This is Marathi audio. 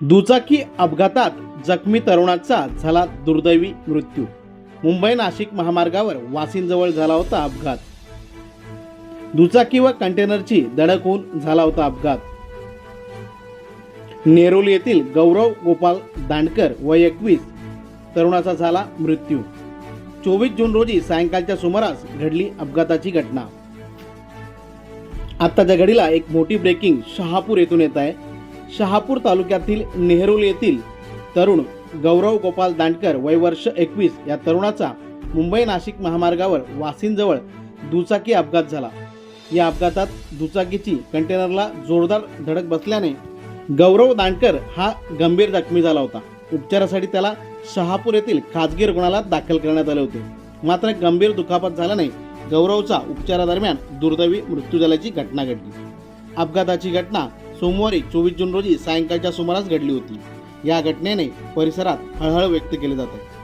दुचाकी अपघातात जखमी तरुणाचा झाला दुर्दैवी मृत्यू. मुंबई नाशिक महामार्गावर वासिंजवळ झाला होता अपघात. दुचाकी व कंटेनरची धडक होऊन झाला होता अपघात. नेरोली येथील गौरव गोपाल दांडकर व एकवीस तरुणाचा झाला मृत्यू. चोवीस जून रोजी सायंकाळच्या सुमारास घडली अपघाताची घटना. आत्ताच्या घडीला एक मोठी ब्रेकिंग शहापूर येथून येत आहे. शहापूर तालुक्यातील नेहरूल येथील तरुण गौरव गोपाल दांडकर वय वर्ष एकवीस या तरुणाचा मुंबई नाशिक महामार्गावर वासिंजवळ दुचाकी अपघात झाला. या अपघातात दुचाकीची कंटेनरला जोरदार धडक बसल्याने गौरव दांडकर हा गंभीर जखमी झाला होता. उपचारासाठी त्याला शहापूर येथील खाजगी रुग्णालयात दाखल करण्यात आले होते. मात्र गंभीर दुखापत झाल्याने गौरवचा उपचारादरम्यान दुर्दैवी मृत्यू झाल्याची घटना घडली. अपघाताची घटना सोमवारी चोवीस जून रोजी सायंकाळच्या सुमारास घडली होती. या घटनेने परिसरात हळहळ व्यक्त केली जाते.